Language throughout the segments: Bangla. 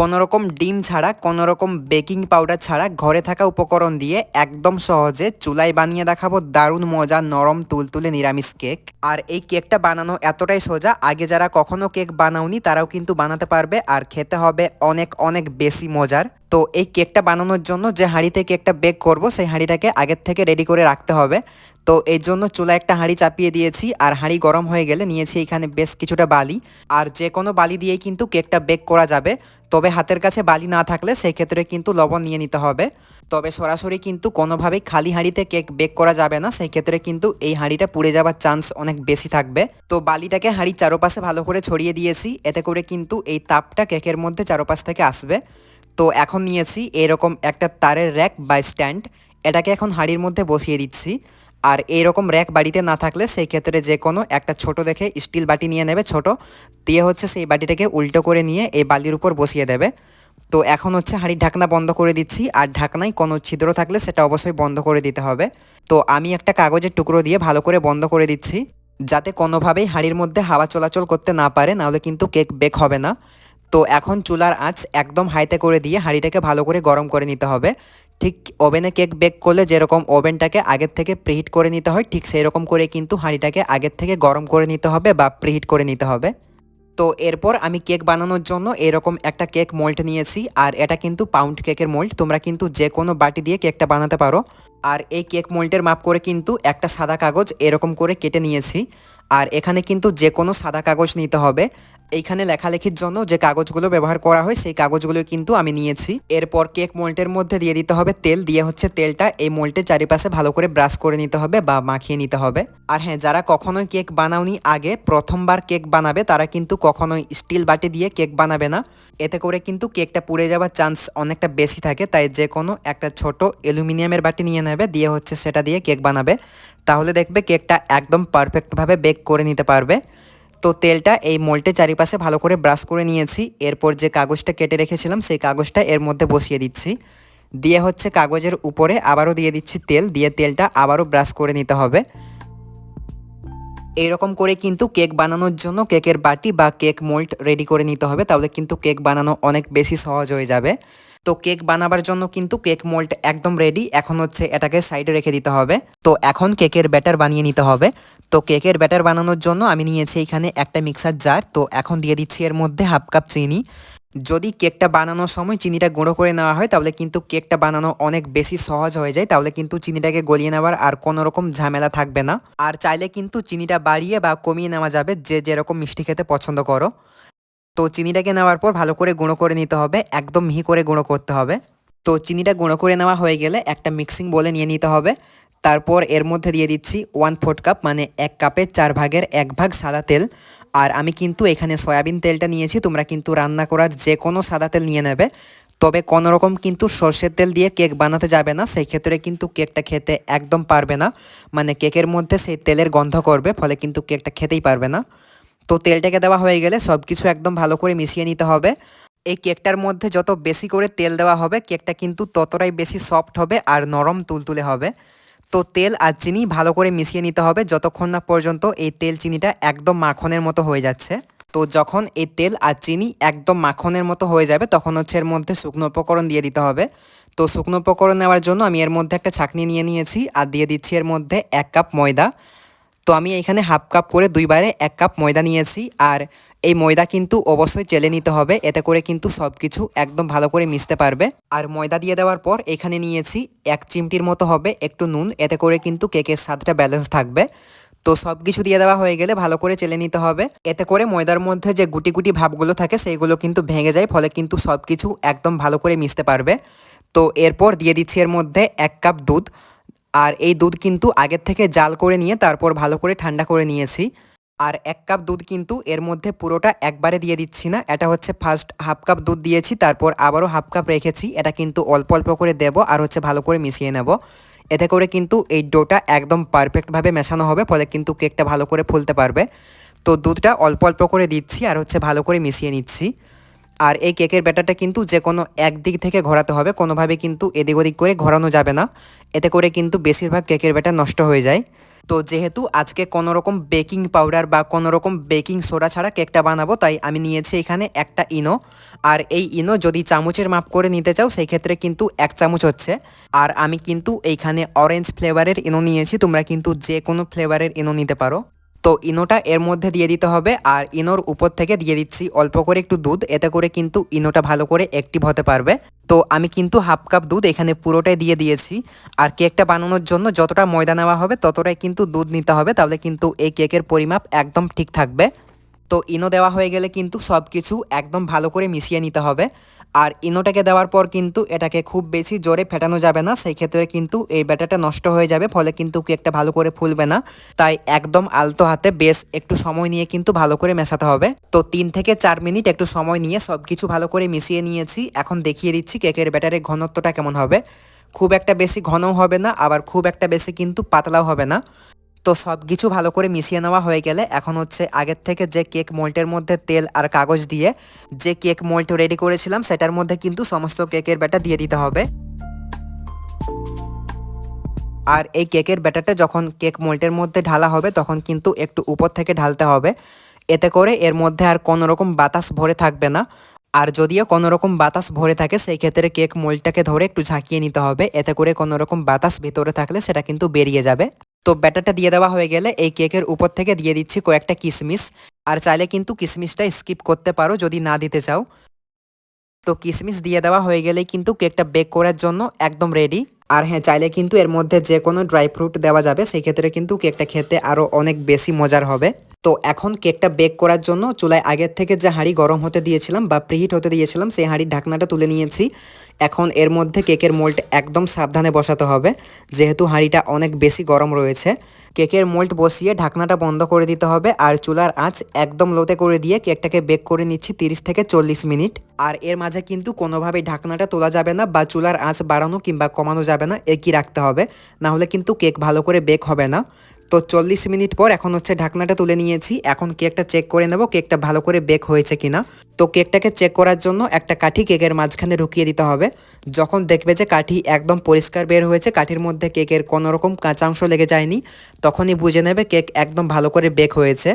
কোনো রকম ডিম ছাড়া কোনো রকম বেকিং পাউডার ছাড়া ঘরে থাকা উপকরণ দিয়ে একদম সহজে চুলায় বানিয়ে দেখাবো দারুণ মজা নরম তুলতুলে নিরামিষ কেক। আর এই কেকটা বানানো এতটাই সোজা, আগে যারা কখনো কেক বানাওনি তারাও কিন্তু বানাতে পারবে আর খেতে হবে অনেক অনেক বেশি মজার। তো এই কেকটা বানানোর জন্য যে হাঁড়িতে কেকটা বেক করব, সেই হাঁড়িটাকে আগের থেকে রেডি করে রাখতে হবে। তো এই জন্য চুলা একটা হাঁড়ি চাপিয়ে দিয়েছি, আর হাঁড়ি গরম হয়ে গেলে নিয়েছি এখানে বেশ কিছুটা বালি। আর যে কোনো বালি দিয়েই কিন্তু কেকটা বেক করা যাবে। তবে হাতের কাছে বালি না থাকলে সেই ক্ষেত্রে কিন্তু লবণ নিয়ে নিতে হবে। তবে সরাসরি কিন্তু কোনোভাবেই খালি হাঁড়িতে কেক বেক করা যাবে না, সেই ক্ষেত্রে কিন্তু এই হাঁড়িটা পুড়ে যাওয়ার চান্স অনেক বেশি থাকবে। তো বালিটাকে হাঁড়ির চারপাশে ভালো করে ছড়িয়ে দিয়েছি, এতে করে কিন্তু এই তাপটা কেকের মধ্যে চারপাশ থেকে আসবে। তো এখন নিয়েছি এরকম একটা তারের র্যাক বা স্ট্যান্ড। এটাকে এখন হাঁড়ির মধ্যে বসিয়ে দিচ্ছি। আর এইরকম র্যাক বাড়িতে না থাকলে সেই ক্ষেত্রে যে কোনো একটা ছোট দেখে স্টিল বাটি নিয়ে নেবে ছোট। দিয়ে হচ্ছে সেই বাটিটাকে উল্টো করে নিয়ে এই বালির উপর বসিয়ে দেবে। তো এখন হচ্ছে হাঁড়ির ঢাকনা বন্ধ করে দিচ্ছি। আর ঢাকনায় কোনো ছিদ্র থাকলে সেটা অবশ্যই বন্ধ করে দিতে হবে। তো আমি একটা কাগজের টুকরো দিয়ে ভালো করে বন্ধ করে দিচ্ছি। যাতে কোনোভাবেই হাঁড়ির মধ্যে হাওয়া চলাচল করতে না পারে, নাহলে কিন্তু কেক বেক হবে না। তো এখন চুলার আঁচ একদম হাইতে করে দিয়ে হাঁড়িটাকে ভালো করে গরম করে নিতে হবে। ঠিক ওভেনে কেক বেক করলে যেরকম ওভেনটাকে আগের থেকে প্রিহিট করে নিতে হয়, ঠিক সেই রকম করে কিন্তু হাঁড়িটাকে আগের থেকে গরম করে নিতে হবে বা প্রিহিট করে নিতে হবে। তো এরপর আমি কেক বানানোর জন্য এরকম একটা কেক মোল্ড নিয়েছি, আর এটা কিন্তু পাউন্ড কেকের মোল্ড। তোমরা কিন্তু যে কোনো বাটি দিয়ে কেকটা বানাতে পারো। আর এই কেক মোল্ডের মাপ করে কিন্তু একটা সাদা কাগজ এরকম করে কেটে নিয়েছি। আর এখানে কিন্তু যে কোনো সাদা কাগজ নিতে হবে। এইখানে লেখালেখির জন্য যে কাগজগুলো ব্যবহার করা হয়, সেই কাগজগুলো কিন্তু আমি নিয়েছি। এরপর কেক মোল্টের মধ্যে দিয়ে দিতে হবে তেল। দিয়ে হচ্ছে তেলটা এই মোল্টের চারিপাশে ভালো করে ব্রাশ করে নিতে হবে বা মাখিয়ে নিতে হবে। আর হ্যাঁ যারা কখনোই কেক বানাওনি, আগে প্রথমবার কেক বানাবে, তারা কিন্তু কখনোই স্টিল বাটি দিয়ে কেক বানাবে না। এতে করে কিন্তু কেকটা পুড়ে যাওয়ার চান্স অনেকটা বেশি থাকে। তাই যে কোনো একটা ছোট অ্যালুমিনিয়ামের বাটি নিয়ে নেবে, দিয়ে হচ্ছে সেটা দিয়ে কেক বানাবে। তাহলে দেখবে কেকটা একদম পারফেক্টভাবে বেক করে নিতে পারবে। তো তেলটা এই মোল্টের চারিপাশে ভালো করে ব্রাশ করে নিয়েছি। এরপর যে কাগজটা কেটে রেখেছিলাম, সেই কাগজটা এর মধ্যে বসিয়ে দিচ্ছি। দিয়ে হচ্ছে কাগজের উপরে আবারও দিয়ে দিচ্ছি তেল, দিয়ে তেলটা আবারও ব্রাশ করে নিতে হবে। এইরকম করে কিন্তু কেক বানানোর জন্য কেকের বাটি বা কেক মোল্ড রেডি করে নিতে হবে, তাহলে কিন্তু কেক বানানো অনেক বেশি সহজ হয়ে যাবে। তো কেক বানাবার জন্য কিন্তু কেক মোল্ড একদম রেডি এখন হচ্ছে এটাকে সাইডে রেখে দিতে হবে। তো এখন কেকের ব্যাটার বানিয়ে নিতে হবে। তো কেকের ব্যাটার বানানোর জন্য আমি নিয়েছি এখানে একটা মিক্সার জার তো এখন দিয়ে দিচ্ছি এর মধ্যে হাফ কাপ চিনি। যদি কেকটা বানানোর সময় চিনিটা গুঁড়ো করে নেওয়া হয়, তাহলে কিন্তু কেকটা বানানো অনেক বেশি সহজ হয়ে যায়। তাহলে কিন্তু চিনিটাকে গলিয়ে নেওয়ার আর কোনো রকম ঝামেলা থাকবে না। আর চাইলে কিন্তু চিনিটা বাড়িয়ে বা কমিয়ে নেওয়া যাবে, যে যেরকম মিষ্টি খেতে পছন্দ করো। তো চিনিটাকে নেওয়ার পর ভালো করে গুঁড়ো করে নিতে হবে, একদম মিহি করে গুঁড়ো করতে হবে। তো চিনিটা গুঁড়ো করে নেওয়া হয়ে গেলে একটা মিক্সিং বলে নিয়ে নিতে হবে। তারপর এর মধ্যে দিয়ে দিচ্ছি ওয়ান ফোর্থ কাপ মানে এক কাপের চার ভাগের এক ভাগ সাদা তেল। আর আমি কিন্তু এখানে সয়াবিন তেলটা নিয়েছি, তোমরা কিন্তু রান্না করার যে কোনো সাদা তেল নিয়ে নেবে। তবে কোনো রকম কিন্তু সর্ষের তেল দিয়ে কেক বানাতে যাবে না, সেই ক্ষেত্রে কিন্তু কেকটা খেতে একদম পারবে না। মানে কেকের মধ্যে সেই তেলের গন্ধ করবে, ফলে কিন্তু কেকটা খেতেই পারবে না। তো তেলটাকে দেওয়া হয়ে গেলে সব কিছু একদম ভালো করে মিশিয়ে নিতে হবে। এই কেকটার মধ্যে যত বেশি করে তেল দেওয়া হবে, কেকটা কিন্তু ততটাই বেশি সফট হবে আর নরম তুলতুলে হবে। তো তেল আর চিনি ভালো করে মিশিয়ে নিতে হবে, যতক্ষণ না পর্যন্ত এই তেল চিনিটা একদম মাখনের মতো হয়ে যাচ্ছে। তো যখন এই তেল আর চিনি একদম মাখনের মতো হয়ে যাবে, তখন হচ্ছে এর মধ্যে শুকনো উপকরণ দিয়ে দিতে হবে। তো শুকনো উপকরণ নেওয়ার জন্য আমি এর মধ্যে একটা ছাকনি নিয়ে নিয়েছি আর দিয়ে দিচ্ছি এর মধ্যে এক কাপ ময়দা। তো আমি এখানে হাফ কাপ করে দুইবারে এক কাপ ময়দা নিয়েছি। আর এই ময়দা কিন্তু অবশ্যই চেলে নিতে হবে। এতে করে কিন্তু সব কিছু একদম ভালো করে মিশতে পারবে। আর ময়দা দিয়ে দেওয়ার পর এখানে নিয়েছি এক চিমটির মতো হবে একটু নুন। এতে করে কিন্তু কেকের স্বাদটা ব্যালেন্স থাকবে। তো সব কিছু দিয়ে দেওয়া হয়ে গেলে ভালো করে চেলে নিতে হবে। এতে করে ময়দার মধ্যে যে গুটি গুটি ভাবগুলো থাকে সেইগুলো কিন্তু ভেঙে যায়। ফলে কিন্তু সব কিছু একদম ভালো করে মিশতে পারবে। তো এরপর দিয়ে দিচ্ছি এর মধ্যে এক কাপ দুধ। আর এই দুধ কিন্তু আগের থেকে জাল করে নিয়ে তারপর ভালো করে ঠান্ডা করে নিয়েছি। আর এক কাপ দুধ কিন্তু এর মধ্যে পুরোটা একবারে দিয়ে দিচ্ছি না। এটা হচ্ছে ফার্স্ট হাফ কাপ দুধ দিয়েছি, তারপর আবারও হাফ কাপ রেখেছি। এটা কিন্তু অল্প অল্প করে দেব আর হচ্ছে ভালো করে মিশিয়ে নেব। এতে করে কিন্তু এই ডোটা একদম পারফেক্টভাবে মেশানো হবে, ফলে কিন্তু কেকটা ভালো করে ফুলতে পারবে। তো দুধটা অল্প অল্প করে দিচ্ছি আর হচ্ছে ভালো করে মিশিয়ে নিচ্ছি। আর এই কেকের ব্যাটারটা কিন্তু যে কোনো একদিক থেকে ঘোরাতে হবে, কোনোভাবে কিন্তু এদিক ওদিক করে ঘোরানো যাবে না। এতে করে কিন্তু বেশিরভাগ কেকের ব্যাটার নষ্ট হয়ে যায়। তো যেহেতু আজকে কোনো রকম বেকিং পাউডার বা কোনো রকম বেকিং সোডা ছাড়া কেকটা বানাবো, তাই আমি নিয়েছি এখানে একটা ইনো। আর এই ইনো যদি চামচের মাপ করে নিতে চাও, সেই ক্ষেত্রে কিন্তু এক চামচ হচ্ছে। আর আমি কিন্তু এইখানে অরেঞ্জ ফ্লেভারের ইনো নিয়েছি, তোমরা কিন্তু যে কোনো ফ্লেভারের ইনো নিতে পারো। তো ইনোটা এর মধ্যে দিয়ে দিতে হবে আর ইনোর উপর থেকে দিয়ে দিচ্ছি অল্প করে একটু দুধ, এতে করে কিন্তু ইনোটা ভালো করে অ্যাক্টিভ হতে পারবে। তো আমি কিন্তু হাফ কাপ দুধ এখানে পুরোটাই দিয়ে দিয়েছি। আর কেকটা বানানোর জন্য যতটা ময়দা নেওয়া হবে ততটাই কিন্তু দুধ নিতে হবে, তাহলে কিন্তু এই কেকের পরিমাপ একদম ঠিক থাকবে। তো ইনো দেওয়া হয়ে গেলে কিন্তু সব কিছু একদম ভালো করে মিশিয়ে নিতে হবে। আর ইনোটাকে দেওয়ার পর কিন্তু এটাকে খুব বেশি জোরে ফেটানো যাবে না সেই ক্ষেত্রে কিন্তু এই ব্যাটারটা নষ্ট হয়ে যাবে, ফলে কিন্তু কেকটা ভালো করে ফুলবে না। তাই একদম আলতো হাতে বেশ একটু সময় নিয়ে কিন্তু ভালো করে মেশাতে হবে। তো তিন থেকে চার মিনিট একটু সময় নিয়ে সব কিছু ভালো করে মিশিয়ে নিয়েছি। এখন দেখিয়ে দিচ্ছি কেকের ব্যাটারের ঘনত্বটা কেমন হবে। খুব একটা বেশি ঘনও হবে না, আবার খুব একটা বেশি কিন্তু পাতলাও হবে না। তো সব কিছু ভালো করে মিশিয়ে নেওয়া হয়ে গেলে এখন হচ্ছে আগের থেকে যে কেক মোল্টের মধ্যে তেল আর কাগজ দিয়ে যে কেক মোল্ট রেডি করেছিলাম, সেটার মধ্যে কিন্তু সমস্ত কেকের ব্যাটার দিয়ে দিতে হবে। আর এই কেকের ব্যাটারটা যখন কেক মোল্টের মধ্যে ঢালা হবে, তখন কিন্তু একটু উপর থেকে ঢালতে হবে। এতে করে এর মধ্যে আর কোনো রকম বাতাস ভরে থাকবে না। আর যদিও কোনো রকম বাতাস ভরে থাকে, সেই ক্ষেত্রে কেক মোল্ডটাকে ধরে একটু ঝাঁকিয়ে নিতে হবে। এতে করে কোনো রকম বাতাস ভিতরে থাকলে সেটা কিন্তু বেরিয়ে যাবে। তো ব্যাটারটা দিয়ে দেওয়া হয়ে গেলে এই কেকের উপর থেকে দিয়ে দিচ্ছি কয়েকটা কিশমিশ আর চাইলে কিন্তু কিশমিশটা স্কিপ করতে পারো যদি না দিতে চাও। তো কিশমিশ দিয়ে দেওয়া হয়ে গেলেই কিন্তু কেকটা বেক করার জন্য একদম রেডি আর হ্যাঁ চাইলে কিন্তু এর মধ্যে যে কোনো ড্রাই ফ্রুট দেওয়া যাবে, সেক্ষেত্রে কিন্তু কেকটা খেতে আরও অনেক বেশি মজার হবে। তো এখন কেকটা বেক করার জন্য চুলায় আগের থেকে যে হাঁড়ি গরম হতে দিয়েছিলাম বা প্রিহিট হতে দিয়েছিলাম, সেই হাঁড়ির ঢাকনাটা তুলে নিয়েছি। এখন এর মধ্যে কেকের মোল্ড একদম সাবধানে বসাতে হবে, যেহেতু হাঁড়িটা অনেক বেশি গরম রয়েছে। কেকের মোল্ড বসিয়ে ঢাকনাটা বন্ধ করে দিতে হবে আর চুলার আঁচ একদম লোতে করে দিয়ে কেকটাকে বেক করে নিচ্ছি তিরিশ থেকে চল্লিশ মিনিট। আর এর মাঝে কিন্তু কোনোভাবেই ঢাকনাটা তোলা যাবে না বা চুলার আঁচ বাড়ানো কিংবা কমানো যাবে না, একই রাখতে হবে। না হলে কিন্তু কেক ভালো করে বেক হবে না। তো চল্লিশ মিনিট পর এখন হচ্ছে ঢাকনাটা তুলে নিয়েছি। এখন কেকটা চেক করে নেব, কেকটা ভালো করে বেক হয়েছে কিনা। তো কেকটাকে চেক করার জন্য একটা কাঠি কেকের মাঝখানে ঢুকিয়ে দিতে হবে। যখন দেখবে যে কাঠি একদম পরিষ্কার বের হয়েছে, কাঠির মধ্যে কেকের কোনোরকম কাঁচা অংশ লেগে যায়নি, তখনই বুঝে নেবে কেক একদম ভালো করে বেক হয়েছে।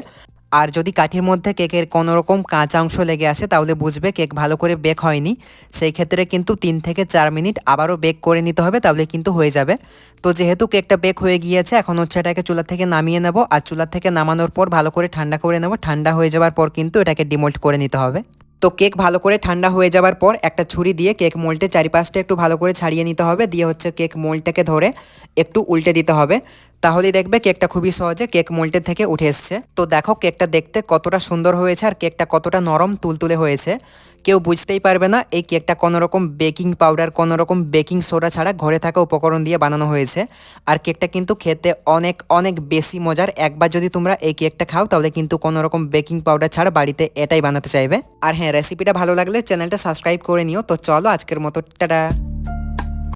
আর যদি কাঠির মধ্যে কেকের কোনো রকম কাঁচা অংশ লেগে আসে, তাহলে বুঝবে কেক ভালো করে বেক হয়নি। সেই ক্ষেত্রে কিন্তু তিন থেকে চার মিনিট আবারও বেক করে নিতে হবে, তাহলে কিন্তু হয়ে যাবে। তো যেহেতু কেকটা বেক হয়ে গিয়েছে, এখন হচ্ছে এটাকে চুলা থেকে নামিয়ে নেব। আর চুলা থেকে নামানোর পর ভালো করে ঠান্ডা করে নেব। ঠান্ডা হয়ে যাওয়ার পর কিন্তু এটাকে ডিমোল্ট করে নিতে হবে। তো কেক ভালো করে ঠান্ডা হয়ে যাওয়ার পর একটা ছুরি দিয়ে কেক মোল্টের চারিপাশটা একটু ভালো করে ছাড়িয়ে নিতে হবে। দিয়ে হচ্ছে কেক মোল্টটাকে ধরে একটু উল্টে দিতে হবে। তাহলেই দেখবে কেকটা খুবই সহজে কেক মোল্টের থেকে উঠে এসছে। তো দেখো কেকটা দেখতে কতটা সুন্দর হয়েছে আর কেকটা কতটা নরম তুলতুলে হয়েছে। কেউ বুঝতেই পারবে না, এই কেকটা কোনো রকম বেকিং পাউডার, কোনোরকম বেকিং সোডা ছাড়া ঘরে থাকা উপকরণ দিয়ে বানানো হয়েছে। আর কেকটা কিন্তু খেতে অনেক অনেক বেশি মজার। একবার যদি তোমরা এই কেকটা খাও, তাহলে কিন্তু কোনো রকম বেকিং পাউডার ছাড়া বাড়িতে এটাই বানাতে চাইবে। আর হ্যাঁ রেসিপিটা ভালো লাগলে চ্যানেলটা সাবস্ক্রাইব করে নিও। তো চলো আজকের মতো, টাটা।